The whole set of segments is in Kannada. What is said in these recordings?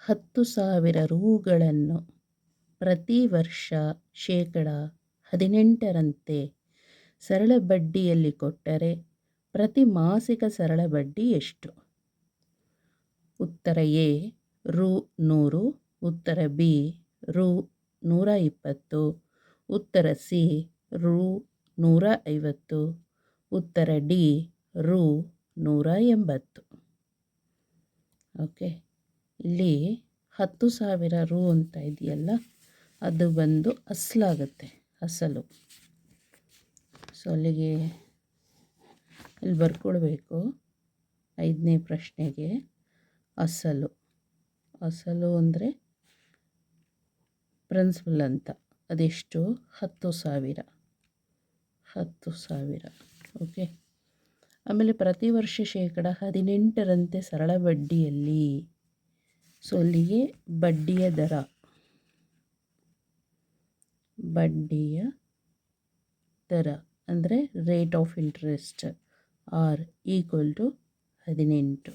ಹತ್ತು ಸಾವಿರ ರೂಗಳನ್ನು ಪ್ರತಿ ವರ್ಷ ಶೇಕಡ ಹದಿನೆಂಟರಂತೆ ಸರಳ ಬಡ್ಡಿಯಲ್ಲಿ ಕೊಟ್ಟರೆ ಪ್ರತಿ ಮಾಸಿಕ ಸರಳ ಬಡ್ಡಿ ಎಷ್ಟು? ಉತ್ತರ ಎ, ರು ನೂರು, ಉತ್ತರ ಬಿ, ರು ನೂರ ಇಪ್ಪತ್ತು, ಉತ್ತರ ಸಿ, ರು ನೂರ ಐವತ್ತು, ಉತ್ತರ ಡಿ, ರು ನೂರ ಎಂಬತ್ತು. ಓಕೆ. ಇಲ್ಲಿ ಹತ್ತು ಸಾವಿರ ರು ಅಂತ ಇದೆಯಲ್ಲ, ಅದು ಬಂದು ಅಸಲಾಗುತ್ತೆ, ಅಸಲು. ಸೊ ಅಲ್ಲಿಗೆ ಇಲ್ಲಿ ಬರ್ಕೊಳ್ಬೇಕು ಐದನೇ ಪ್ರಶ್ನೆಗೆ. ಅಸಲು. ಅಸಲು ಅಂದರೆ ಪ್ರಿನ್ಸಿಪಲ್ ಅಂತ. ಅದೆಷ್ಟು? ಹತ್ತು ಸಾವಿರ. ಹತ್ತು ಸಾವಿರ. ಓಕೆ ಆಮೇಲೆ ಪ್ರತಿ ವರ್ಷ ಶೇಕಡ ಹದಿನೆಂಟರಂತೆ ಸರಳ ಬಡ್ಡಿಯಲ್ಲಿ ಸೊ ಅಲ್ಲಿಗೆ ಬಡ್ಡಿಯ ದರ. ಬಡ್ಡಿಯ ದರ ಅಂದರೆ rate of interest R equal to ಹದಿನೆಂಟು.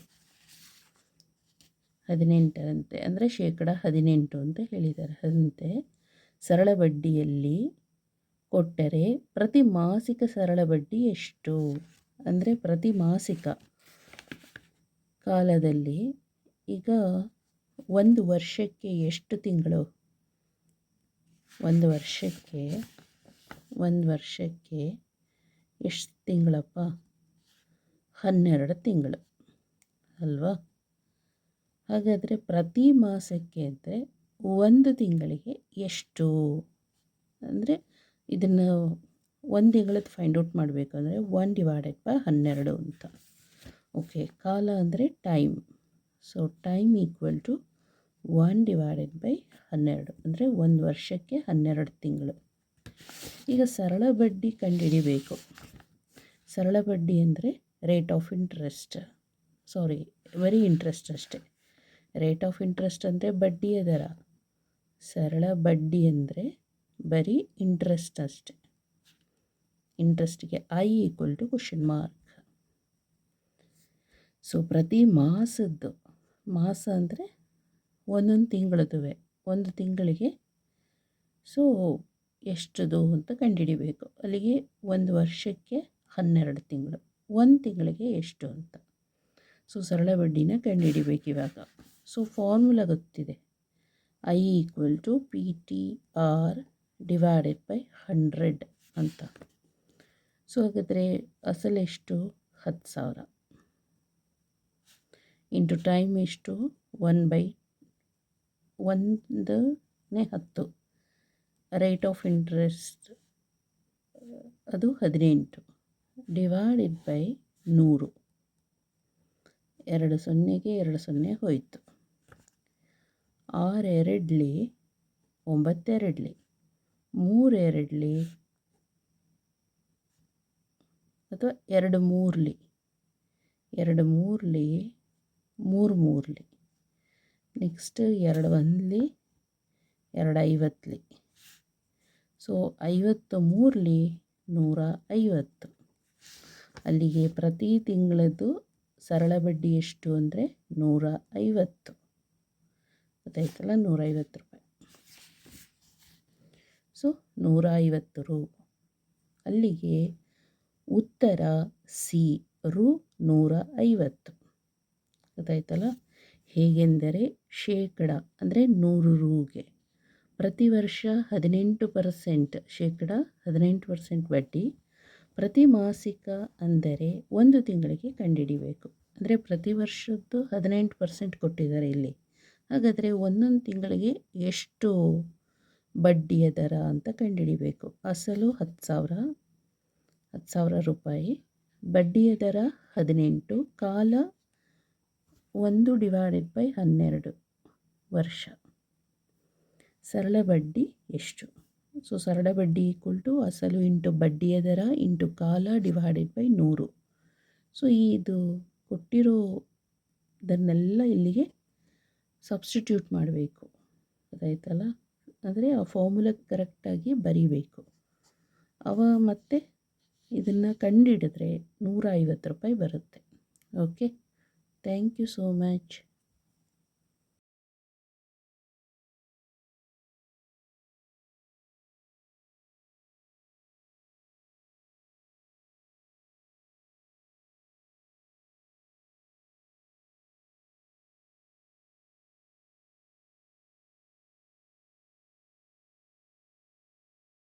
ಹದಿನೆಂಟರಂತೆ ಅಂದರೆ ಶೇಕಡ ಹದಿನೆಂಟು ಅಂತ ಹೇಳಿದ್ದಾರೆ. ಅಂತೆ ಸರಳ ಬಡ್ಡಿಯಲ್ಲಿ ಕೊಟ್ಟರೆ ಪ್ರತಿ ಮಾಸಿಕ ಸರಳ ಬಡ್ಡಿ ಎಷ್ಟು? ಅಂದರೆ ಪ್ರತಿ ಮಾಸಿಕ ಕಾಲದಲ್ಲಿ ಈಗ ಒಂದು ವರ್ಷಕ್ಕೆ ಎಷ್ಟು ತಿಂಗಳು? ಒಂದು ವರ್ಷಕ್ಕೆ ಒಂದು ವರ್ಷಕ್ಕೆ ಎಷ್ಟು ತಿಂಗಳಪ್ಪ? ಹನ್ನೆರಡು ತಿಂಗಳು, ಅಲ್ವಾ? ಹಾಗಾದರೆ ಪ್ರತಿ ಮಾಸಕ್ಕೆ ಅಂದರೆ ಒಂದು ತಿಂಗಳಿಗೆ ಎಷ್ಟು? ಅಂದರೆ ಇದನ್ನು ಒಂದು ತಿಂಗಳದ್ದು ಫೈಂಡ್ ಔಟ್ ಮಾಡಬೇಕಂದ್ರೆ ಒನ್ ಡಿವೈಡೆಡ್ ಬೈ ಹನ್ನೆರಡು ಅಂತ. ಓಕೆ ಕಾಲ ಅಂದರೆ time so time equal to one divided by ಹನ್ನೆರಡು, ಅಂದರೆ ಒಂದು ವರ್ಷಕ್ಕೆ ಹನ್ನೆರಡು ತಿಂಗಳು. ಈಗ ಸರಳ ಬಡ್ಡಿ ಕಂಡುಹಿಡಿಬೇಕು. ಸರಳ ಬಡ್ಡಿ ಅಂದರೆ rate of interest sorry very interest ಅಷ್ಟೇ. ರೇಟ್ ಆಫ್ ಇಂಟ್ರೆಸ್ಟ್ ಅಂದರೆ ಬಡ್ಡಿಯ ದರ. ಸರಳ ಬಡ್ಡಿ ಅಂದರೆ ಬರೀ ಇಂಟ್ರೆಸ್ಟ್ ಅಷ್ಟೆ. ಇಂಟ್ರೆಸ್ಟ್ಗೆ I equal to question mark so ಪ್ರತಿ ಮಾಸದ್ದು, ಮಾಸ ಅಂದರೆ ಒಂದೊಂದು ತಿಂಗಳದುವೆ, ಒಂದು ತಿಂಗಳಿಗೆ. ಸೊ ಎಷ್ಟದು ಅಂತ ಕಂಡುಹಿಡಿಬೇಕು ಅಲ್ಲಿಗೆ ಒಂದು ವರ್ಷಕ್ಕೆ ಹನ್ನೆರಡು ತಿಂಗಳು, ಒಂದು ತಿಂಗಳಿಗೆ ಎಷ್ಟು ಅಂತ. ಸೊ ಸರಳ ಬಡ್ಡಿನ ಕಂಡುಹಿಡಿಬೇಕು ಇವಾಗ. ಸೊ ಫಾರ್ಮುಲಾ ಗೊತ್ತಿದೆ. I equal to P T R divided by hundred ಅಂತ. ಸೊ ಹಾಗಾದರೆ ಎಷ್ಟು? ಹತ್ತು ಸಾವಿರ. ಇಂಟು ಟೈಮ್ ಎಷ್ಟು? ಒನ್ ಬೈ ಒಂದನೇ ಹತ್ತು. ರೇಟ್ ಆಫ್ ಇಂಟ್ರೆಸ್ಟ್ ಅದು ಹದಿನೆಂಟು. ಡಿವೈಡೆಡ್ ಬೈ ನೂರು. ಎರಡು ಸೊನ್ನೆಗೆ ಎರಡು ಸೊನ್ನೆ ಹೋಯಿತು. ಆರೆರಡ್ಲಿ ಒಂಬತ್ತೆರಡ್ಲಿ ಒಂಬತ್ತೆರಡಲಿ ಮೂರು ಎರಡಲಿ, ಅಥವಾ ಎರಡು ಮೂರಲಿ ಎರಡು ಮೂರಲಿ, ಮೂರು ಮೂರಲಿ. ನೆಕ್ಸ್ಟ್ ಎರಡು ಒಂದ್ಲಿ, ಎರಡು ಐವತ್ತಲಿ ಸೊ ಐವತ್ತು ಮೂರಲಿ ನೂರ ಐವತ್ತು. ಅಲ್ಲಿಗೆ ಪ್ರತಿ ತಿಂಗಳದ್ದು ಸರಳ ಬಡ್ಡಿ ಎಷ್ಟು ಅಂದರೆ ನೂರ ಐವತ್ತು. ಗೊತ್ತಾಯ್ತಲ್ಲ? ನೂರೈವತ್ತು ರೂಪಾಯಿ. ಸೊ ನೂರ ಐವತ್ತು ರು. ಅಲ್ಲಿಗೆ ಉತ್ತರ ಸಿ ರು ನೂರ ಐವತ್ತು. ಗೊತ್ತಾಯ್ತಲ್ಲ? ಹೇಗೆಂದರೆ ಶೇಕಡ, ಅಂದರೆ ನೂರು ರೂಗೆ. ಪ್ರತಿ ವರ್ಷ ಹದಿನೆಂಟು ಪರ್ಸೆಂಟ್ ಶೇಕಡ ಹದಿನೆಂಟು ಪರ್ಸೆಂಟ್ ಬಡ್ಡಿ ಪ್ರತಿ ಮಾಸಿಕ ಅಂದರೆ ಒಂದು ತಿಂಗಳಿಗೆ ಕಂಡುಹಿಡಿಬೇಕು. ಅಂದರೆ ಪ್ರತಿ ವರ್ಷದ್ದು ಹದಿನೆಂಟು ಪರ್ಸೆಂಟ್ ಕೊಟ್ಟಿದ್ದಾರೆ ಇಲ್ಲಿ. ಹಾಗಾದರೆ ಒಂದೊಂದು ತಿಂಗಳಿಗೆ ಎಷ್ಟು ಬಡ್ಡಿಯ ದರ ಅಂತ ಕಂಡುಹಿಡಿಬೇಕು. ಅಸಲು ಹತ್ತು ಸಾವಿರ ಹತ್ತು ಸಾವಿರ ರೂಪಾಯಿ. ಬಡ್ಡಿಯ ದರ ಹದಿನೆಂಟು, ಕಾಲ ಒಂದು ಡಿವೈಡೆಡ್ ಬೈ ಹನ್ನೆರಡು ವರ್ಷ. ಸರಳ ಬಡ್ಡಿ ಎಷ್ಟು? ಸೊ ಸರಳ ಬಡ್ಡಿ ಈಕ್ವಲ್ ಟು ಅಸಲು ಇಂಟು ಬಡ್ಡಿಯ ದರ ಇಂಟು ಕಾಲ ಡಿವೈಡೆಡ್ ಬೈ ನೂರು. ಸೊ ಇದು ಕೊಟ್ಟಿರೋದನ್ನೆಲ್ಲ ಇಲ್ಲಿಗೆ ಸಬ್ಸ್ಟಿಟ್ಯೂಟ್ ಮಾಡಬೇಕು. ಅದಾಯ್ತಲ್ಲ? ಅಂದರೆ ಆ ಫಾರ್ಮುಲಾ ಕರೆಕ್ಟಾಗಿ ಬರೀಬೇಕು. ಅವ ಮತ್ತೆ ಇದನ್ನು ಕಂಡಿಡಿದ್ರೆ ನೂರ ಐವತ್ತು ರೂಪಾಯಿ ಬರುತ್ತೆ. Okay Thank you so much.